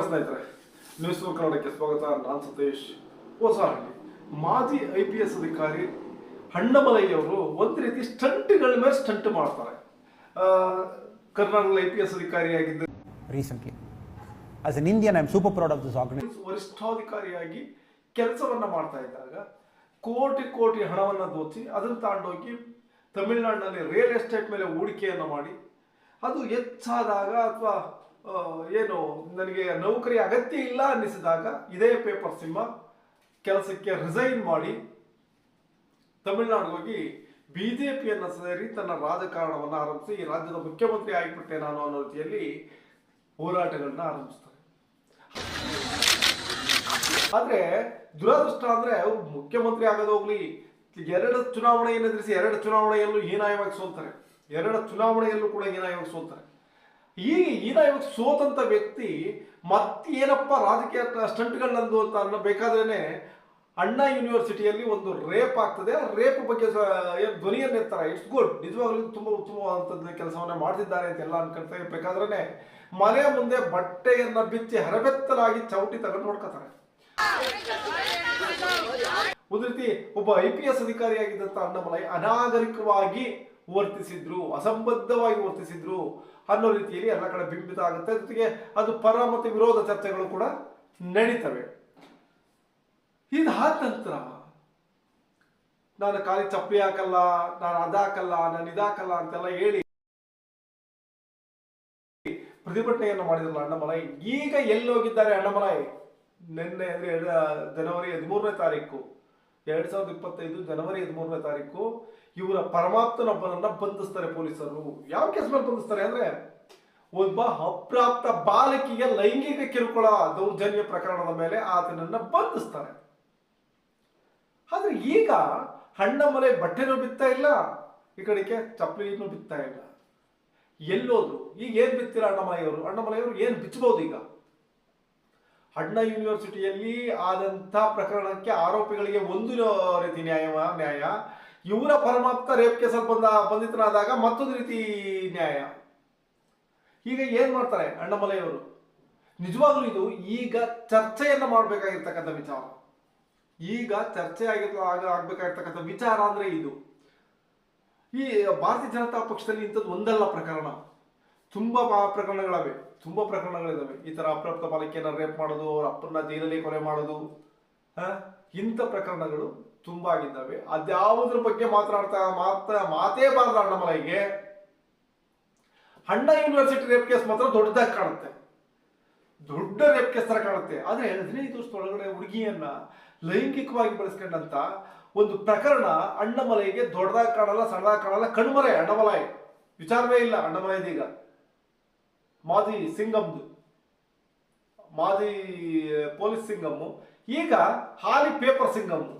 ನಮಸ್ಕಾರ ಸ್ನೇಹಿತರೆ ನ್ಯೂಸ್ ಕನ್ನಡಕ್ಕೆ ಸ್ವಾಗತ. ನಾನು ಸತೀಶ್. ಹೊಸಹಳ್ಳಿ ಮಾಜಿ ಐ ಪಿ ಎಸ್ ಅಧಿಕಾರಿ ಅಣ್ಣಮಲೈಯವರು ಒಂದು ರೀತಿ ಸ್ಟಂಟ್ಗಳ ಮೇಲೆ ಸ್ಟಂಟ್ ಮಾಡ್ತಾರೆ. ಕರ್ನಾಟಕದ I P S ಅಧಿಕಾರಿಯಾಗಿದ್ದ as an Indian I am super proud of this organise ವರಿಷ್ಠಾಧಿಕಾರಿಯಾಗಿ ಕೆಲಸವನ್ನ ಮಾಡ್ತಾ ಇದ್ದಾಗ ಕೋಟಿ ಕೋಟಿ ಹಣವನ್ನ ದೋಚಿ ಅದನ್ನು ತಗೊಂಡೋಗಿ ತಮಿಳುನಾಡಿನಲ್ಲಿ ರಿಯಲ್ ಎಸ್ಟೇಟ್ ಮೇಲೆ ಹೂಡಿಕೆಯನ್ನು ಮಾಡಿ ಅದು ಹೆಚ್ಚಾದಾಗ ಅಥವಾ ಏನು, ನನಗೆ ನೌಕರಿ ಅಗತ್ಯ ಇಲ್ಲ ಅನ್ನಿಸಿದಾಗ ಇದೇ ಪೇಪರ್ ಸಿಂಹ ಕೆಲಸಕ್ಕೆ ರಿಸೈನ್ ಮಾಡಿ ತಮಿಳುನಾಡಿಗೆ ಹೋಗಿ ಬಿಜೆಪಿಯನ್ನು ಸೇರಿ ತನ್ನ ರಾಜಕಾರಣವನ್ನು ಆರಂಭಿಸಿ ಈ ರಾಜ್ಯದ ಮುಖ್ಯಮಂತ್ರಿ ಆಗಿಬಿಟ್ಟೆ ನಾನು ಅನ್ನೋ ರೀತಿಯಲ್ಲಿ ಹೋರಾಟಗಳನ್ನ ಆರಂಭಿಸ್ತಾರೆ. ಆದರೆ ದುರದೃಷ್ಟ ಅಂದ್ರೆ ಅವ್ರು ಮುಖ್ಯಮಂತ್ರಿ ಆಗೋದು ಹೋಗ್ಲಿ, ಎರಡು ಚುನಾವಣೆಯನ್ನು ಎದುರಿಸಿ ಎರಡು ಚುನಾವಣೆಯಲ್ಲೂ ಹೀನಾಯವಾಗಿ ಸೋಲ್ತಾರೆ. ಎರಡು ಚುನಾವಣೆಯಲ್ಲೂ ಕೂಡ ಹೀನಾಯವಾಗಿ ಸೋಲ್ತಾರೆ. ಈ ಹೀನಾಯವಾಗಿ ಸೋತಂತ ವ್ಯಕ್ತಿ ಮತ್ತೇನಪ್ಪ ರಾಜಕೀಯ ಸ್ಟಂಟ್ಗಳನ್ನಂದು ಅಂತ ಅನ್ನೋ ಬೇಕಾದ್ರೇನೆ ಅಣ್ಣಾ ಯೂನಿವರ್ಸಿಟಿಯಲ್ಲಿ ಒಂದು ರೇಪ್ ಆಗ್ತದೆ. ಆ ರೇಪ್ ಬಗ್ಗೆ ಧ್ವನಿಯನ್ನು ಎತ್ತಾರೆ. ಇಟ್ಸ್ ಗುಡ್ ನಿಜವಾಗ್ಲೂ ತುಂಬಾ ಉತ್ತಮವಾದಂಥದ್ದು ಕೆಲಸವನ್ನ ಮಾಡ್ತಿದ್ದಾರೆ ಅಂತ ಎಲ್ಲ ಅನ್ಕೊಳ್ತಾ ಬೇಕಾದ್ರೇನೆ ಮನೆ ಮುಂದೆ ಬಟ್ಟೆಯನ್ನ ಬಿಚ್ಚಿ ಹರಬೆತ್ತಲಾಗಿ ಚೌಟಿ ತಗೊಂಡು ನೋಡ್ಕೋತಾರೆ. ಒಂದು ರೀತಿ ಒಬ್ಬ ಐ ಪಿ ಎಸ್ ಅಧಿಕಾರಿಯಾಗಿದ್ದಂತ ಅಣ್ಣಮಲೈ ಅನಾಗರಿಕವಾಗಿ ವರ್ತಿಸಿದ್ರು, ಅಸಂಬದ್ಧವಾಗಿ ವರ್ತಿಸಿದ್ರು ಅನ್ನೋ ರೀತಿಯಲ್ಲಿ ಎಲ್ಲ ಕಡೆ ಬಿಂಬಿತ ಆಗುತ್ತೆ. ಜೊತೆಗೆ ಅದು ಪರ ಮತ್ತು ವಿರೋಧ ಚರ್ಚೆಗಳು ಕೂಡ ನಡೀತವೆ. ಇದಾದ ನಂತರ ನಾನು ಖಾಲಿ ಚಪ್ಪಲಿ ಹಾಕಲ್ಲ, ನಾನು ಅದಾಕಲ್ಲ, ನಾನು ಇದಾಕಲ್ಲ ಅಂತೆಲ್ಲ ಹೇಳಿ ಪ್ರತಿಭಟನೆಯನ್ನು ಮಾಡಿದ್ರಲ್ಲ ಅಣ್ಣಮಲೈ ಈಗ ಎಲ್ಲಿ ಹೋಗಿದ್ದಾರೆ ಅಣ್ಣಮಲೈ ನಿನ್ನೆ ಅಂದ್ರೆ ಜನವರಿ ಹದಿಮೂರನೇ ತಾರೀಕು. ಎರಡ್ ಸಾವಿರದ ಇಪ್ಪತ್ತೈದು ಜನವರಿ ಹದಿಮೂರನೇ ತಾರೀಕು ಇವರ ಪರಮಾಪ್ತನೊಬ್ಬನನ್ನ ಬಂಧಿಸ್ತಾರೆ ಪೊಲೀಸರು. ಯಾವ ಕೇಸ್ ಮೇಲೆ ಬಂಧಿಸ್ತಾರೆ ಅಂದ್ರೆ ಒಬ್ಬ ಅಪ್ರಾಪ್ತ ಬಾಲಕಿಗೆ ಲೈಂಗಿಕ ಕಿರುಕುಳ ದೌರ್ಜನ್ಯ ಪ್ರಕರಣದ ಮೇಲೆ ಆತನನ್ನ ಬಂಧಿಸ್ತಾರೆ. ಆದ್ರೆ ಈಗ ಹಣ್ಣಮಲೆ ಬಟ್ಟೆನೂ ಬಿತ್ತಾ ಇಲ್ಲ, ಈ ಕಡೆಗೆ ಚಪ್ಪಲಿನೂ ಬಿತ್ತಾ ಇಲ್ಲ. ಎಲ್ಲೋದ್ರು, ಈಗ ಏನ್ ಬಿತ್ತಿರ ಅಣ್ಣಮಲೆಯವರು ಅಣ್ಣಮಲೆಯವರು ಏನ್ ಬಿಚ್ಚಬಹುದು ಈಗ? ಅಣ್ಣ ಯೂನಿವರ್ಸಿಟಿಯಲ್ಲಿ ಆದಂತ ಪ್ರಕರಣಕ್ಕೆ ಆರೋಪಿಗಳಿಗೆ ಒಂದು ರೀತಿ ನ್ಯಾಯ ನ್ಯಾಯ. ಇವರ ಪರಮಾಪ್ತ ರೇಪ್ ಕೇಸಲ್ಲಿ ಬಂದ, ಬಂಧಿತನಾದಾಗ ಮತ್ತೊಂದು ರೀತಿ ನ್ಯಾಯ. ಈಗ ಏನ್ ಮಾಡ್ತಾರೆ ಅಣ್ಣಮಲೆಯವರು? ನಿಜವಾಗ್ಲೂ ಇದು ಈಗ ಚರ್ಚೆಯನ್ನ ಮಾಡಬೇಕಾಗಿರ್ತಕ್ಕಂಥ ವಿಚಾರ. ಈಗ ಚರ್ಚೆ ಆಗ ಆಗ್ಬೇಕಾಗಿರ್ತಕ್ಕಂಥ ವಿಚಾರ ಅಂದ್ರೆ ಇದು. ಈ ಭಾರತೀಯ ಜನತಾ ಪಕ್ಷದಲ್ಲಿ ಇಂಥದ್ದು ಒಂದಲ್ಲ ಪ್ರಕರಣ. ತುಂಬಾ ಪ್ರಕರಣಗಳವೆ. ತುಂಬಾ ಪ್ರಕರಣಗಳಿದ್ದಾವೆ ಈ ತರ ಅಪ್ರಾಪ್ತ ಬಾಲಕಿಯನ್ನ ರೇಪ್ ಮಾಡೋದು, ಅವ್ರ ಅಪ್ಪನ ಜೈಲಲ್ಲಿ ಕೊಲೆ ಮಾಡೋದು ಇಂಥ ಪ್ರಕರಣಗಳು ತುಂಬಾ ಆಗಿದ್ದಾವೆ. ಅದ್ಯಾವುದ್ರ ಬಗ್ಗೆ ಮಾತನಾಡ್ತಾ, ಮಾತ, ಮಾತೇ ಬಾರದ ಅಣ್ಣಮಲೈಗೆ ಅಣ್ಣ ಯೂನಿವರ್ಸಿಟಿ ರೇಪ್ ಕೇಸ್ ಮಾತ್ರ ದೊಡ್ಡದಾಗಿ ಕಾಣುತ್ತೆ. ದೊಡ್ಡ ರೇಪ್ ಕೇಸ್ ತರ ಕಾಣುತ್ತೆ. ಆದ್ರೆ ಹದಿನೈದು ವರ್ಷದೊಳಗಡೆ ಹುಡುಗಿಯನ್ನ ಲೈಂಗಿಕವಾಗಿ ಬಳಸ್ಕೊಂಡಂತ ಒಂದು ಪ್ರಕರಣ ಅಣ್ಣಮಲೈಗೆ ದೊಡ್ಡದಾಗಿ ಕಾಣಲ್ಲ, ಸಣ್ಣದಾಗಿ ಕಾಣಲ್ಲ, ಕಣ್ಮರೆ ಅಣ್ಣಮಲೈ. ವಿಚಾರವೇ ಇಲ್ಲ ಅಣ್ಣಮಲೈದೀಗ. ಮಾಜಿ ಸಿಂಗಮ್ದು. ಮಾಜಿ ಪೊಲೀಸ್ ಸಿಂಗಮ್ಮು. ಈಗ ಹಾಲಿ ಪೇಪರ್ ಸಿಂಗಮ್ಮು.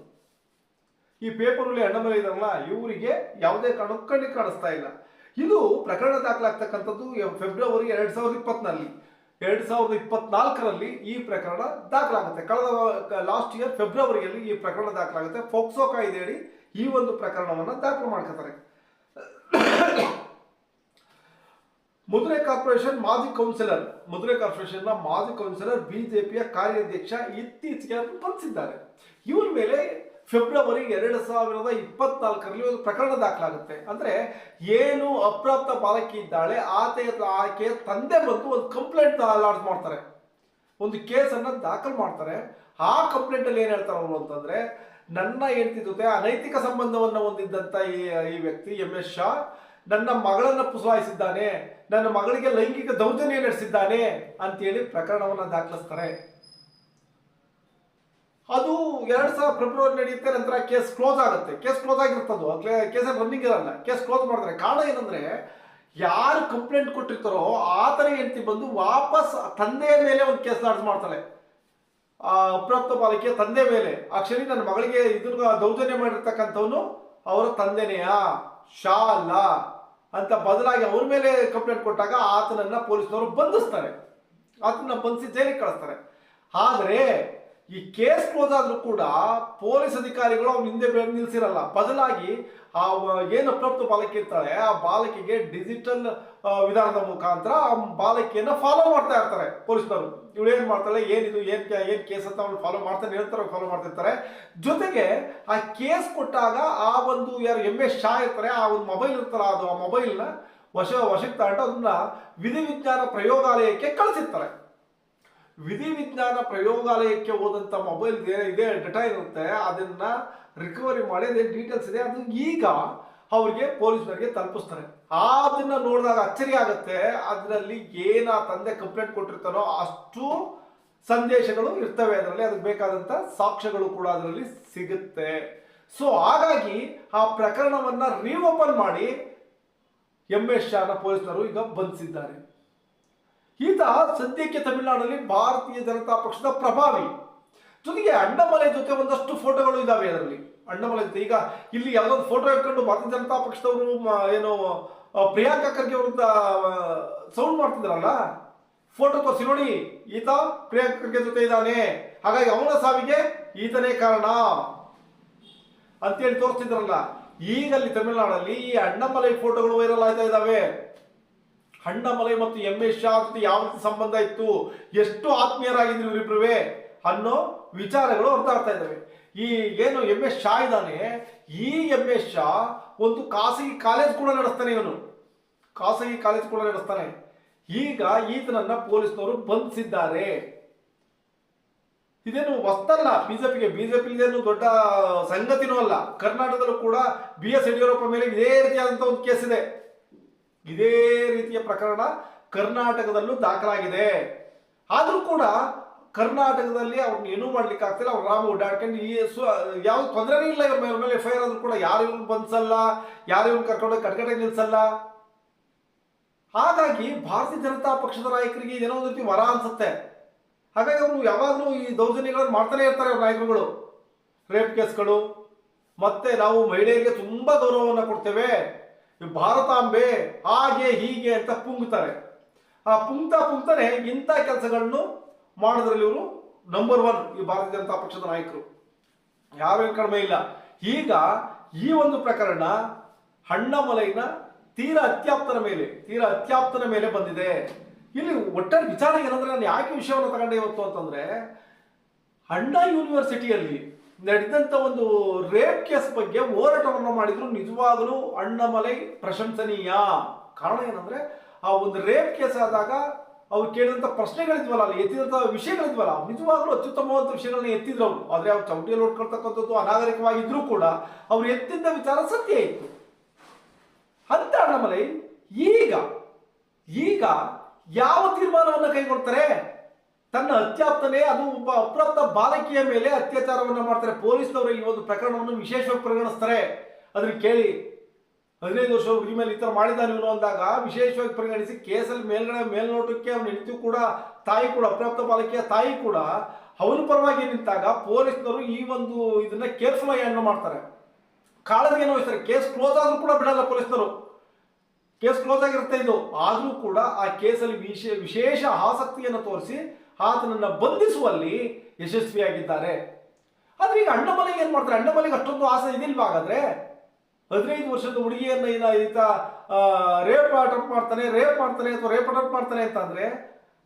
ಈ ಪೇಪರಲ್ಲಿ ಅಣ್ಣಮಲೆ ಇದಾರಲ್ಲ ಇವರಿಗೆ ಯಾವುದೇ ಕಾರಣಕ್ಕೂ ಕಣ್ಣಿಗೆ ಕಾಣಿಸ್ತಾ ಇಲ್ಲ. ಇದು ಪ್ರಕರಣ ದಾಖಲಾಗ್ತಕ್ಕಂಥದ್ದು ಫೆಬ್ರವರಿ ಎರಡು ಸಾವಿರದ ಇಪ್ಪತ್ನಲ್ಲಿ ಎರಡು ಸಾವಿರದ ಇಪ್ಪತ್ನಾಲ್ಕರಲ್ಲಿ ಈ ಪ್ರಕರಣ ದಾಖಲಾಗುತ್ತೆ. ಕಳೆದ ಲಾಸ್ಟ್ ಇಯರ್ ಫೆಬ್ರವರಿಯಲ್ಲಿ ಈ ಪ್ರಕರಣ ದಾಖಲಾಗುತ್ತೆ. ಫೋಕ್ಸೋ ಕಾಯ್ದೆಯಡಿ ಈ ಒಂದು ಪ್ರಕರಣವನ್ನು ದಾಖಲು ಮಾಡ್ಕೋತಾರೆ. ಮಧುರೈ ಕಾರ್ಪೊರೇಷನ್ ಮಾಜಿ ಕೌನ್ಸಿಲರ್, ಮಧುರೆ ಕಾರ್ಪೊರೇಷನ್ನ ಮಾಜಿ ಕೌನ್ಸಿಲರ್, ಬಿಜೆಪಿಯ ಕಾರ್ಯಾಧ್ಯಕ್ಷ ಇತ್ತೀಚೆಗೆ ಬಂಧಿಸಿದ್ದಾರೆ. ಇವ್ರ ಮೇಲೆ ಫೆಬ್ರವರಿ ಎರಡು ಸಾವಿರದ ಇಪ್ಪತ್ನಾಲ್ಕರಲ್ಲಿ ಒಂದು ಪ್ರಕರಣ ದಾಖಲಾಗುತ್ತೆ. ಅಂದ್ರೆ ಏನು ಅಪ್ರಾಪ್ತ ಬಾಲಕಿ ಇದ್ದಾಳೆ ಆತೆಯ ಆಕೆಯ ತಂದೆ ಬಂದು ಒಂದು ಕಂಪ್ಲೇಂಟ್ ಲಾಡ್ಜ್ ಮಾಡ್ತಾರೆ. ಒಂದು ಕೇಸನ್ನು ದಾಖಲು ಮಾಡ್ತಾರೆ. ಆ ಕಂಪ್ಲೇಂಟ್ ಅಲ್ಲಿ ಏನ್ ಹೇಳ್ತಾರೆ ಅವರು ಅಂತಂದ್ರೆ, ನನ್ನ ಹೆಂಡತಿ ಅನೈತಿಕ ಸಂಬಂಧವನ್ನು ಹೊಂದಿದ್ದಂತ ಈ ವ್ಯಕ್ತಿ ಎಂ ಎಸ್ ಶಾ, ನನ್ನ ಮಗಳನ್ನ ಪುಸಲಾಯಿಸಿದ್ದಾನೆ. ನನ್ನ ಮಗಳಿಗೆ ಲೈಂಗಿಕ ದೌರ್ಜನ್ಯ ನಡೆಸಿದ್ದಾನೆ ಅಂತೇಳಿ ಪ್ರಕರಣವನ್ನು ದಾಖಲಿಸ್ತಾರೆ. ಅದು ಎರಡ್ ಸಾವಿರ ಫೆಬ್ರವರಿ ನಡೆಯುತ್ತೆ, ನಂತರ ಕೇಸ್ ಕ್ಲೋಸ್ ಆಗುತ್ತೆ. ಕೇಸ್ ಕ್ಲೋಸ್ ಆಗಿರ್ತದ ಕೇಸ್ ರನ್ನಿಂಗ್ ಇರಲ್ಲ. ಕೇಸ್ ಕ್ಲೋಸ್ ಮಾಡಿದ್ರೆ ಕಾರಣ ಏನಂದ್ರೆ, ಯಾರು ಕಂಪ್ಲೇಂಟ್ ಕೊಟ್ಟಿರ್ತಾರೋ ಆತನ ಹೆಂಡತಿ ಬಂದು ವಾಪಸ್ ತಂದೆಯ ಮೇಲೆ ಒಂದು ಕೇಸ್ ಲಾಡ್ಜ್ ಮಾಡ್ತಾರೆ ಆ ಅಪ್ರಾಪ್ತ ಬಾಲಕಿಯ ತಂದೆ ಮೇಲೆ. ಆಕ್ಚುಲಿ ನನ್ನ ಮಗಳಿಗೆ ಇದ್ರ ದೌರ್ಜನ್ಯ ಮಾಡಿರ್ತಕ್ಕಂಥವನು ಅವರ ತಂದೆನೆಯ? ಶಾ ಅಲ್ಲ ಅಂತ ಬದಲಾಗಿ ಅವ್ರ ಮೇಲೆ ಕಂಪ್ಲೇಂಟ್ ಕೊಟ್ಟಾಗ ಆತನನ್ನ ಪೊಲೀಸ್ನವರು ಬಂಧಿಸ್ತಾರೆ. ಆತನ ಬಂಧಿಸಿ ಜೈಲಿಗೆ ಕಳಿಸ್ತಾರೆ. ಆದರೆ ಈ ಕೇಸ್ ಕ್ಲೋಸ್ ಆದ್ರೂ ಕೂಡ ಪೊಲೀಸ್ ಅಧಿಕಾರಿಗಳು ಅವ್ನ ಹಿಂದೆ ಬೆಳೆದು ನಿಲ್ಸಿರಲ್ಲ. ಬದಲಾಗಿ ಆ, ಏನು ಅಪ್ರಾಪ್ತ ಬಾಲಕಿ ಇರ್ತಾಳೆ, ಆ ಬಾಲಕಿಗೆ ಡಿಜಿಟಲ್ ವಿಧಾನದ ಮುಖಾಂತರ ಆ ಬಾಲಕಿಯನ್ನ ಫಾಲೋ ಮಾಡ್ತಾ ಇರ್ತಾರೆ ಪೊಲೀಸ್ನವರು. ಇವಳು ಏನ್ ಮಾಡ್ತಾಳೆ, ಏನಿದು, ಏನ್ ಏನ್ ಕೇಸ್ ಅಂತ ಅವ್ನು ಫಾಲೋ ಮಾಡ್ತಾನೆ ಹೇಳ್ತಾರೆ ಫಾಲೋ ಮಾಡ್ತಿರ್ತಾರೆ ಜೊತೆಗೆ ಆ ಕೇಸ್ ಕೊಟ್ಟಾಗ ಆ ಒಂದು ಯಾರು ಎಂ ಎಸ್ ಶಾ ಇರ್ತಾರೆ, ಆ ಒಂದು ಮೊಬೈಲ್ ಇರ್ತಾರ ಅದು ಆ ಮೊಬೈಲ್ನ ವಶ ವಶಕ್ಕೆ ತಗೊಂಡು ಅದನ್ನ ವಿಧಿವಿಜ್ಞಾನ ಪ್ರಯೋಗಾಲಯಕ್ಕೆ ಕಳಿಸಿರ್ತಾರೆ. ವಿಧಿವಿಜ್ಞಾನ ಪ್ರಯೋಗಾಲಯಕ್ಕೆ ಹೋದಂಥ ಮೊಬೈಲ್ ಇದೆ ಡೇಟಾ ಇರುತ್ತೆ. ಅದನ್ನ ರಿಕವರಿ ಮಾಡಿ ಅದೇ ಡೀಟೇಲ್ಸ್ ಇದೆ? ಅದು ಈಗ ಅವ್ರಿಗೆ ಪೊಲೀಸ್ನವರಿಗೆ ತಲುಪಿಸ್ತಾರೆ. ಅದನ್ನ ನೋಡಿದಾಗ ಅಚ್ಚರಿ ಆಗುತ್ತೆ. ಅದರಲ್ಲಿ ಏನ ತಂದೆ ಕಂಪ್ಲೇಂಟ್ ಕೊಟ್ಟಿರ್ತಾರೋ ಅಷ್ಟು ಸಂದೇಶಗಳು ಇರ್ತವೆ. ಅದರಲ್ಲಿ ಅದಕ್ಕೆ ಬೇಕಾದಂಥ ಸಾಕ್ಷ್ಯಗಳು ಕೂಡ ಅದರಲ್ಲಿ ಸಿಗುತ್ತೆ. ಸೊ ಹಾಗಾಗಿ ಆ ಪ್ರಕರಣವನ್ನ ರೀಓಪನ್ ಮಾಡಿ ಎಂ ಎಸ್ ಶಾನ ಪೊಲೀಸರು ಈಗ ಬಂಧಿಸಿದ್ದಾರೆ. ಈತ ಸದ್ಯಕ್ಕೆ ತಮಿಳುನಾಡಲ್ಲಿ ಭಾರತೀಯ ಜನತಾ ಪಕ್ಷದ ಪ್ರಭಾವಿ. ಜೊತೆಗೆ ಅಣ್ಣಮಲೆ ಜೊತೆ ಒಂದಷ್ಟು ಫೋಟೋಗಳು ಇದಾವೆ ಅದರಲ್ಲಿ. ಅಣ್ಣಮಲೆ ಜೊತೆ. ಈಗ ಇಲ್ಲಿ ಯಾವ್ದೊಂದು ಫೋಟೋ ಇಟ್ಕೊಂಡು ಭಾರತೀಯ ಜನತಾ ಪಕ್ಷದವರು ಏನು ಪ್ರಿಯಾಂಕಾ ಖರ್ಗೆ ವಿರುದ್ಧ ಸೌಂಡ್ ಮಾಡ್ತಿದ್ರಲ್ಲ? ಫೋಟೋ ತೋರಿಸಿ ನೋಡಿ. ಈತ ಪ್ರಿಯಾಂಕಾ ಖರ್ಗೆ ಜೊತೆ ಇದ್ದಾನೆ. ಹಾಗಾಗಿ ಅವನ ಸಾವಿಗೆ ಈತನೇ ಕಾರಣ. ಅಂತೇಳಿ ತೋರಿಸ್ತಿದ್ರಲ್ಲ. ಈಗ ಅಲ್ಲಿ ತಮಿಳುನಾಡಲ್ಲಿ ಈ ಅಣ್ಣಮಲೈ ಫೋಟೋಗಳು ವೈರಲ್ ಆಗ್ತಾ ಇದಾವೆ. ಅಣ್ಣಮಲೈ ಮತ್ತು ಎಂ ಎಸ್ ಶಾ ಜೊತೆ ಯಾವ ಸಂಬಂಧ ಇತ್ತು? ಎಷ್ಟು ಆತ್ಮೀಯರಾಗಿದ್ರು ಇವರಿಬ್ರುವೆ ಅನ್ನೋ ವಿಚಾರಗಳು ಅರ್ಥ ಆಗ್ತಾ ಇದ್ದಾವೆ. ಈ ಏನು ಎಂ ಎಸ್ ಶಾ ಇದ್ದಾನೆ? ಈ ಎಂ ಎಸ್ ಶಾ ಒಂದು ಖಾಸಗಿ ಕಾಲೇಜ್ ಕೂಡ ನಡೆಸ್ತಾನೆ ಇವನು. ಖಾಸಗಿ ಕಾಲೇಜ್ ಕೂಡ ನಡೆಸ್ತಾನೆ. ಈಗ ಈತನನ್ನ ಪೊಲೀಸ್ನವರು ಬಂಧಿಸಿದ್ದಾರೆ. ಇದೇನು ಹೊಸ್ತಲ್ಲ? ಬಿಜೆಪಿಗೆ. ಬಿಜೆಪಿ ಇದೇನು ದೊಡ್ಡ ಸಂಗತಿನೂ ಅಲ್ಲ. ಕರ್ನಾಟಕದಲ್ಲೂ ಕೂಡ ಬಿ ಎಸ್ ಯಡಿಯೂರಪ್ಪ ಮೇಲೆ ಇದೇ ರೀತಿಯಾದಂತಹ ಒಂದು ಕೇಸ್ ಇದೆ. ಇದೇ ರೀತಿಯ ಪ್ರಕರಣ ಕರ್ನಾಟಕದಲ್ಲೂ ದಾಖಲಾಗಿದೆ. ಆದರೂ ಕೂಡ ಕರ್ನಾಟಕದಲ್ಲಿ ಅವ್ರನ್ನ ಏನೂ ಮಾಡ್ಲಿಕ್ಕೆ ಆಗ್ತಿಲ್ಲ. ಅವ್ರು ರಾಮ ಓಡಾಡ್ಕೊಂಡು ಈ ಸು ಯಾವ ತೊಂದರೆನೇ ಇಲ್ಲ ಇವ್ರ ಮೇಲೆ- ಮೇಲೆ ಎಫ್ ಐ ಆರ್ ಆದ್ರೂ ಕೂಡ ಯಾರು ಇವ್ನ ಬಂದ್ಸಲ್ಲ? ಯಾರು ಇವ್ನ ಕರ್ಕೊಂಡು ಕಟ್ಕಡೆ ನಿಲ್ಸಲ್ಲ? ಹಾಗಾಗಿ ಭಾರತೀಯ ಜನತಾ ಪಕ್ಷದ ನಾಯಕರಿಗೆ ಏನೋ ಒಂದು ರೀತಿ ವರ ಅನ್ಸುತ್ತೆ. ಹಾಗಾಗಿ ಅವರು ಯಾವಾಗಲೂ ಈ ದೌರ್ಜನ್ಯಗಳನ್ನು ಮಾಡ್ತಾನೆ ಇರ್ತಾರೆ ಅವ್ರ ನಾಯಕರುಗಳು. ರೇಪ್ ಕೇಸ್ಗಳು. ಮತ್ತೆ ನಾವು ಮಹಿಳೆಯರಿಗೆ ತುಂಬಾ ಗೌರವವನ್ನು ಕೊಡ್ತೇವೆ. ಭಾರತಾಂಬೆ ಹಾಗೆ ಹೀಗೆ ಅಂತ ಪುಂಗ್ತಾರೆ. ಆ ಪುಂಗ್ತಾ ಪುಂಗ್ತಾನೆ ಇಂಥ ಕೆಲಸಗಳನ್ನು ಮಾಡೋದ್ರಲ್ಲಿ ಇವರು ನಂಬರ್ ಒನ್ ಈ ಭಾರತೀಯ ಜನತಾ ಪಕ್ಷದ ನಾಯಕರು. ಯಾವೇನು ಕಡಿಮೆ ಇಲ್ಲ. ಈಗ ಈ ಒಂದು ಪ್ರಕರಣ ಹಣ್ಣಮಲೈನ ತೀರಾ ಅತ್ಯಾಪ್ತನ ಮೇಲೆ, ತೀರ ಅತ್ಯಾಪ್ತನ ಮೇಲೆ ಬಂದಿದೆ. ಇಲ್ಲಿ ಒಟ್ಟಾರೆ ವಿಚಾರ ಏನಂದ್ರೆ ನಾನು ಯಾಕೆ ವಿಷಯವನ್ನು ತಗೊಂಡೆ ಇವತ್ತು ಅಂತಂದ್ರೆ ಅಣ್ಣಾ ಯೂನಿವರ್ಸಿಟಿಯಲ್ಲಿ ನಡೆದಂತ ಒಂದು ರೇಪ್ ಕೇಸ್ ಬಗ್ಗೆ ಹೋರಾಟವನ್ನು ಮಾಡಿದ್ರು. ನಿಜವಾಗಲೂ ಅಣ್ಣಮಲೈ ಪ್ರಶಂಸನೀಯ. ಕಾರಣ ಏನಂದ್ರೆ, ಆ ಒಂದು ರೇಪ್ ಕೇಸ್ ಆದಾಗ ಅವ್ರು ಕೇಳಿದಂಥ ಪ್ರಶ್ನೆಗಳಿದ್ವಲ್ಲ, ಅಲ್ಲಿ ಎತ್ತಿದಂಥ ವಿಷಯಗಳಿದ್ವಲ್ಲ ನಿಜವಾಗ್ಲೂ ಅತ್ಯುತ್ತಮವಾದ ವಿಷಯಗಳನ್ನ ಎತ್ತಿದ್ರು. ಅವರು ಆದರೆ ಅವ್ರು ಚೌಟಿಯಲ್ಲಿ ಹೊಡ್ಕೊಳ್ತಕ್ಕಂಥದ್ದು ಅನಾಗರಿಕವಾಗಿದ್ರೂ ಕೂಡ ಅವ್ರು ಎತ್ತಿದ್ದ ವಿಚಾರ ಸತ್ಯ ಇತ್ತು. ಅಂತ ಅಣ್ಣಮಲೈ ಈಗ ಈಗ ಯಾವ ತೀರ್ಮಾನವನ್ನು ಕೈಗೊಳ್ತಾರೆ? ತನ್ನ ಅತ್ಯಾಪ್ತನೇ ಅದು ಒಬ್ಬ ಅಪ್ರಾಪ್ತ ಬಾಲಕಿಯ ಮೇಲೆ ಅತ್ಯಾಚಾರವನ್ನು ಮಾಡ್ತಾರೆ. ಪೊಲೀಸ್ನವರು ಈ ಒಂದು ಪ್ರಕರಣವನ್ನು ವಿಶೇಷವಾಗಿ ಪರಿಗಣಿಸ್ತಾರೆ. ಅದನ್ನ ಕೇಳಿ, ಹದಿನೈದು ವರ್ಷ ಈ ಮೇಲೆ ಈ ಥರ ಮಾಡಿದ್ದಾನೆ ಇವನು ಅಂದಾಗ ವಿಶೇಷವಾಗಿ ಪರಿಗಣಿಸಿ ಕೇಸಲ್ಲಿ ಮೇಲ್ಗಡೆ ಮೇಲ್ನೋಟಕ್ಕೆ ಅವನ ಹೆಂಡತಿ ಕೂಡ, ತಾಯಿ ಕೂಡ, ಅಪ್ರಾಪ್ತ ಬಾಲಕಿಯ ತಾಯಿ ಕೂಡ ಅವನ ಪರವಾಗಿ ನಿಂತಾಗ ಪೊಲೀಸ್ನವರು ಈ ಒಂದು ಇದನ್ನ ಕೇರ್ಫುಲ್ ಆಗಿ ಹ್ಯಾಂಡಲ್ ಮಾಡ್ತಾರೆ. ಕಾಳಜಿಗೆ ವಹಿಸ್ತಾರೆ? ಕೇಸ್ ಕ್ಲೋಸ್ ಆದರೂ ಕೂಡ ಬಿಡಲ್ಲ ಪೊಲೀಸ್ನವರು. ಕೇಸ್ ಕ್ಲೋಸ್ ಆಗಿರುತ್ತೆ ಇದು. ಆದರೂ ಕೂಡ ಆ ಕೇಸಲ್ಲಿ ವಿಶೇ, ವಿಶೇಷ ಆಸಕ್ತಿಯನ್ನು ತೋರಿಸಿ ಆತನನ್ನ ಬಂಧಿಸುವಲ್ಲಿ ಯಶಸ್ವಿಯಾಗಿದ್ದಾರೆ. ಆದ್ರೆ ಈಗ ಅಣ್ಣಮಲೆಗೆ ಏನ್ ಮಾಡ್ತಾರೆ? ಅಣ್ಣಮಲೆಗೆ ಅಷ್ಟೊಂದು ಆಸೆ ಇದಿಲ್ವಾ ಹಾಗಾದ್ರೆ? ಹದಿನೈದು ವರ್ಷದ ಹುಡುಗಿಯನ್ನ ಈತ ರೇಪ್ ಅಟೆಂಪ್ಟ್ ಮಾಡ್ತಾನೆ, ರೇಪ್ ಮಾಡ್ತಾನೆ ಅಥವಾ ರೇಪ್ ಅಟೆಂಪ್ಟ್ ಮಾಡ್ತಾನೆ ಅಂತಂದ್ರೆ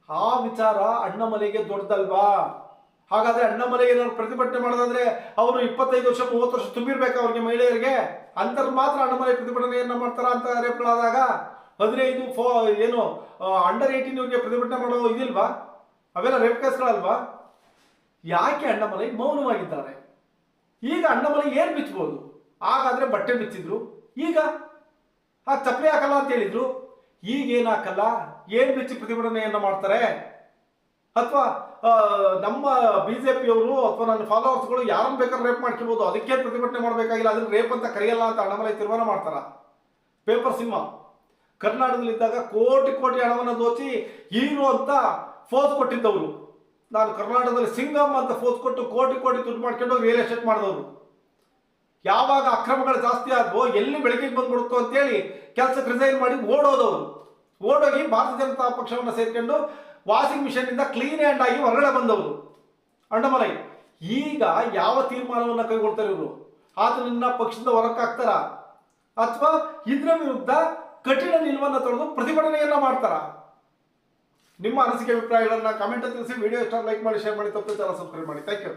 ಆ ವಿಚಾರ ಅಣ್ಣಮಲೆಗೆ ದೊಡ್ಡದಲ್ವಾ? ಹಾಗಾದ್ರೆ ಅಣ್ಣಮಲೆಗೆ ಏನಾದ್ರು ಪ್ರತಿಭಟನೆ ಮಾಡೋದಾದ್ರೆ ಅವರು ಇಪ್ಪತ್ತೈದು ವರ್ಷ, ಮೂವತ್ತು ವರ್ಷ ತುಂಬಿರ್ಬೇಕು ಅವ್ರಿಗೆ ಮಹಿಳೆಯರಿಗೆ? ಅಂತರ್ ಮಾತ್ರ ಅಣ್ಣಮಲೆ ಪ್ರತಿಭಟನೆಯನ್ನ ಮಾಡ್ತಾರ ಅಂತ ರೇಪ್ಗಳಾದಾಗ? ಹದಿನೈದು ಫೋ, ಏನು ಅಂಡರ್ ಏಯ್ಟೀನ್ ಅವ್ರಿಗೆ ಪ್ರತಿಭಟನೆ ಮಾಡೋ ಇದಿಲ್ವಾ? ಅವೆಲ್ಲ ರೇಪ್ ಕೇಸ್ಗಳಲ್ವಾ? ಯಾಕೆ ಅಣ್ಣಮಲೈ ಮೌನವಾಗಿದ್ದಾರೆ? ಈಗ ಅಣ್ಣಮಲೈ ಏನು ಬಿಚ್ಚಬಹುದು ಹಾಗಾದ್ರೆ ಬಟ್ಟೆ ಬಿಚ್ಚಿದ್ರು ಈಗ ಆ ಚಪ್ಪಲಿ ಹಾಕಲ್ಲ ಅಂತ ಹೇಳಿದ್ರು. ಈಗ ಏನ್ ಹಾಕಲ್ಲ ಏನು ಬಿಚ್ಚಿ ಪ್ರತಿಭಟನೆಯನ್ನ ಮಾಡ್ತಾರೆ? ಅಥವಾ ನಮ್ಮ ಬಿಜೆಪಿಯವರು ಅಥವಾ ನನ್ನ ಫಾಲೋವರ್ಸ್ಗಳು ಯಾರನ್ನು ಬೇಕಾದ್ರೆ ರೇಪ್ ಮಾಡ್ಕೊಬೋದು ಅದಕ್ಕೆ ಪ್ರತಿಭಟನೆ ಮಾಡಬೇಕಾಗಿಲ್ಲ. ಅದನ್ನ ರೇಪ್ ಅಂತ ಕರೆಯಲ್ಲ ಅಂತ ಅಣ್ಣಮಲೈ ತೀರ್ಮಾನ ಮಾಡ್ತಾರ? ಪೇಪರ್ ಸಿಂಹ ಕರ್ನಾಟಕದಲ್ಲಿದ್ದಾಗ ಕೋಟಿ ಕೋಟಿ ಹಣವನ್ನು ದೋಚಿ ಹೀರೋ ಅಂತ ಫೋಸ್ ಕೊಟ್ಟಿದ್ದವರು. ನಾನು ಕರ್ನಾಟಕದಲ್ಲಿ ಸಿಂಗಮ್ ಅಂತ ಫೋಸ್ ಕೊಟ್ಟು ಕೋಟಿ ಕೋಟಿ ದುಡ್ಡು ಮಾಡ್ಕೊಂಡು ರಿಯಲ್ ಎಸ್ಟೇಟ್ ಮಾಡಿದವರು. ಯಾವಾಗ ಅಕ್ರಮಗಳು ಜಾಸ್ತಿ ಆಗ್ಬೋ ಎಲ್ಲಿ ಬೆಳಕಿಗೆ ಬಂದ್ಬಿಡುತ್ತೋ ಅಂತೇಳಿ ಕೆಲಸಕ್ಕೆ ರಿಸೈನ್ ಮಾಡಿ ಓಡೋದವರು. ಓಡೋಗಿ ಭಾರತೀಯ ಜನತಾ ಪಕ್ಷವನ್ನು ಸೇರ್ಕೊಂಡು ವಾಷಿಂಗ್ ಮಿಷನ್ ಇಂದ ಕ್ಲೀನ್ ಹ್ಯಾಂಡ್ ಆಗಿ ಹೊರಗಡೆ ಬಂದವರು. ಅಂಡಮಲೈ ಈಗ ಯಾವ ತೀರ್ಮಾನವನ್ನು ಕೈಗೊಳ್ತಾರೆ ಇವರು? ಆತನನ್ನ ಪಕ್ಷದಿಂದ ಹೊರಕ್ಕಾಗ್ತಾರ ಅಥವಾ ಇದರ ವಿರುದ್ಧ ಕಠಿಣ ನಿಲುವನ್ನು ತೊಳೆದು ಪ್ರತಿಭಟನೆಯನ್ನ ಮಾಡ್ತಾರ? ನಿಮ್ಮ ಅನಿಸಿಕೆ ಅಭಿಪ್ರಾಯಗಳನ್ನ ಕಮೆಂಟ್ ತಿಳಿಸಿ ವಿಡಿಯೋ ಇಷ್ಟ ಲೈಕ್ ಮಾಡಿ ಶೇರ್ ಮಾಡಿ, ತಪ್ಪು ಸಬ್ಸ್ಕ್ರೈಬ್ ಮಾಡಿ. Thank you